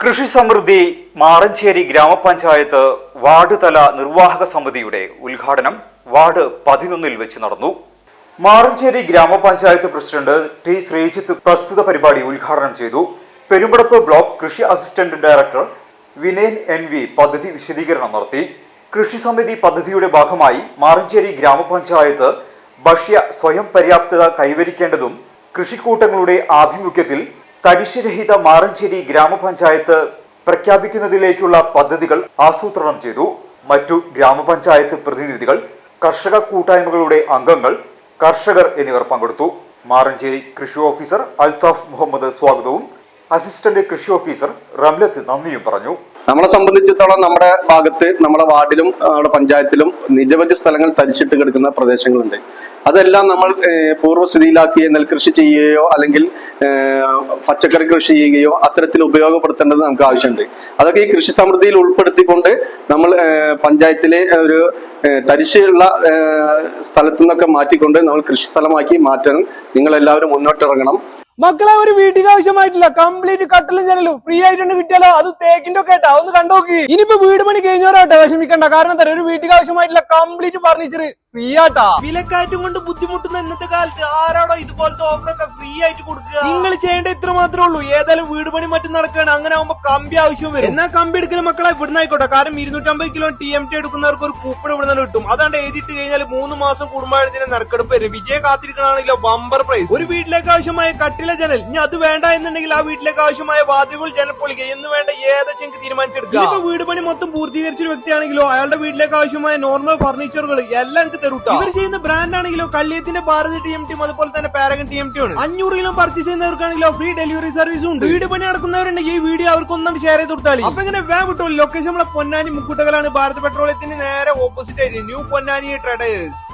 കൃഷി സമൃദ്ധി മാറഞ്ചേരി ഗ്രാമപഞ്ചായത്ത് വാർഡ് തല നിർവാഹക സമിതിയുടെ ഉദ്ഘാടനം വാർഡ് പതിനൊന്നിൽ വെച്ച് നടന്നു. മാറഞ്ചേരി ഗ്രാമപഞ്ചായത്ത് പ്രസിഡന്റ് ടി ശ്രീജിത്ത് പ്രസ്തുത പരിപാടി ഉദ്ഘാടനം ചെയ്തു. പെരുമ്പടപ്പ് ബ്ലോക്ക് കൃഷി assistant director Vinayan N V പദ്ധതി വിശദീകരണം നടത്തി. കൃഷി സമിതി പദ്ധതിയുടെ ഭാഗമായി മാറഞ്ചേരി ഗ്രാമപഞ്ചായത്ത് ഭക്ഷ്യ സ്വയം പര്യാപ്തത കൈവരിക്കേണ്ടതും കൃഷിക്കൂട്ടങ്ങളുടെ ആഭിമുഖ്യത്തിൽ തരിശുരഹിത മാറഞ്ചേരി ഗ്രാമപഞ്ചായത്ത് പ്രഖ്യാപിക്കുന്നതിലേക്കുള്ള പദ്ധതികൾ ആസൂത്രണം ചെയ്തു. മറ്റു ഗ്രാമപഞ്ചായത്ത് പ്രതിനിധികൾ കർഷക കൂട്ടായ്മകളുടെ അംഗങ്ങൾ കർഷകർ എന്നിവർ പങ്കെടുത്തു. മാറഞ്ചേരി കൃഷി ഓഫീസർ അൽതാഫ് മുഹമ്മദ് സ്വാഗതവും അസിസ്റ്റന്റ് കൃഷി ഓഫീസർ റംലത്ത് നന്ദിയും പറഞ്ഞു. നമ്മളെ സംബന്ധിച്ചിടത്തോളം നമ്മുടെ ഭാഗത്ത് നമ്മുടെ വാർഡിലും നമ്മുടെ പഞ്ചായത്തിലും നിരവധി സ്ഥലങ്ങൾ തരിച്ചിട്ട് കിടക്കുന്ന പ്രദേശങ്ങളുണ്ട്. അതെല്ലാം നമ്മൾ പൂർവസ്ഥിതിയിലാക്കി നെൽകൃഷി ചെയ്യുകയോ അല്ലെങ്കിൽ പച്ചക്കറി കൃഷി ചെയ്യുകയോ അത്തരത്തിൽ ഉപയോഗപ്പെടുത്തേണ്ടത് നമുക്ക് ആവശ്യമുണ്ട്. അതൊക്കെ ഈ കൃഷി സമൃദ്ധിയിൽ ഉൾപ്പെടുത്തിക്കൊണ്ട് നമ്മൾ പഞ്ചായത്തിലെ ഒരു തരിശയുള്ള സ്ഥലത്തു നിന്നൊക്കെ മാറ്റിക്കൊണ്ട് നമ്മൾ കൃഷി സ്ഥലമാക്കി മാറ്റണം. നിങ്ങൾ എല്ലാവരും മുന്നോട്ടിറങ്ങണം. മക്കളെ ഒരു വീട്ടിൽ ആവശ്യമായിട്ടില്ല. കംപ്ലീറ്റ് കട്ടിലും ജനലും. ഫ്രീ ആയിട്ടുണ്ട് കിട്ടിയാലോ? അത് തേക്കിന്റെ ഒക്കെ ആയിട്ടാ. ഒന്ന് കണ്ടോക്കി. ഇനിയിപ്പോ വീട് പണി കഴിഞ്ഞവരാട്ടെ വിഷമിക്കണ്ട. കാരണം തരാം ഒരു വീട്ടിൽ ആവശ്യമായിട്ടില്ല. കംപ്ലീറ്റ് ഫർണിച്ചർ ഫ്രീ ആട്ടാ വിലക്കയറ്റം കൊണ്ട് ബുദ്ധിമുട്ടുന്ന ഇന്നത്തെ കാലത്ത് ആരാടോ ഇതുപോലത്തെ ഓഫറൊക്കെ ഫ്രീ ആയിട്ട് കൊടുക്കുക. നിങ്ങൾ ചെയ്യേണ്ട ഇത്ര മാത്രമേ ഉള്ളൂ. ഏതായാലും വീട് പണി മറ്റും നടക്കുകയാണ്. അങ്ങനെ ആവുമ്പോ കമ്പി ആവശ്യം വരും. എന്നാ കമ്പി എടുക്കുന്ന മക്കളെ ഇവിടുന്ന് ആയിക്കോട്ടെ. കാരണം ഇരുന്നൂറ്റമ്പത് കിലോ ടി എം ടി എടുക്കുന്നവർക്ക് ഒരു കൂപ്പൺ ഇവിടുന്ന് കിട്ടും. അതാണ്ട് എഴുതിയിട്ട് കഴിഞ്ഞാൽ മൂന്ന് മാസം കൂടുമ്പോഴത്തിന് നറുക്കെടുപ്പ് വരും. വിജയ കാത്തിരിക്കണാണെങ്കിലോ ബമ്പർ പ്രൈസ് ഒരു വീട്ടിലേക്ക് ആവശ്യമായ കട്ടില ജനൽ. ഇനി അത് വേണ്ട എന്നുണ്ടെങ്കിൽ ആ വീട്ടിലേക്ക് ആവശ്യമായ വാതിലുകൾ ജനപ്പൊളിക എന്ന് വേണ്ട ഏതൊക്കെ തീരുമാനിച്ചെടുക്കുക. ഇപ്പൊ വീട് പണി മൊത്തം പൂർത്തീകരിച്ച ഒരു വ്യക്തിയാണെങ്കിലോ അയാളുടെ വീട്ടിലേക്ക് ആവശ്യമായ നോർമൽ ഫർണിച്ചറുകൾ എല്ലാം എനിക്ക് തരൂട്ടോ. ഇവർ ചെയ്യുന്ന ബ്രാൻഡ് ആണെങ്കിലോ കള്ളിയത്തിന്റെ ഭാരത് ടി എം ടിയും അതുപോലെ തന്നെ പാരഗൺ ടി എം ടി ആണ്. അഞ്ഞൂറ് കിലോ പർച്ചേസ് ചെയ്യുന്നവർക്കാണെങ്കിലോ ഫ്രീ ഡെലിവറി സർവീസ് ഉണ്ട്. വീട് പണി നടക്കുന്നവരുണ്ടെങ്കിൽ ഈ വീഡിയോ അവർക്ക് ഒന്നും ഷെയർ ചെയ്ത് കൊടുത്താൽ അപ്പൊ ഇങ്ങനെ വേ വിട്ടോ ലൊക്കേഷൻ നമ്മളെ പൊന്നാനി മുക്കുട്ടകളാണ്. ഭാരത് പെട്രോളിയത്തിന് നേരെ ഓപ്പോസിറ്റ് ആയിട്ട്. New Ponnani traders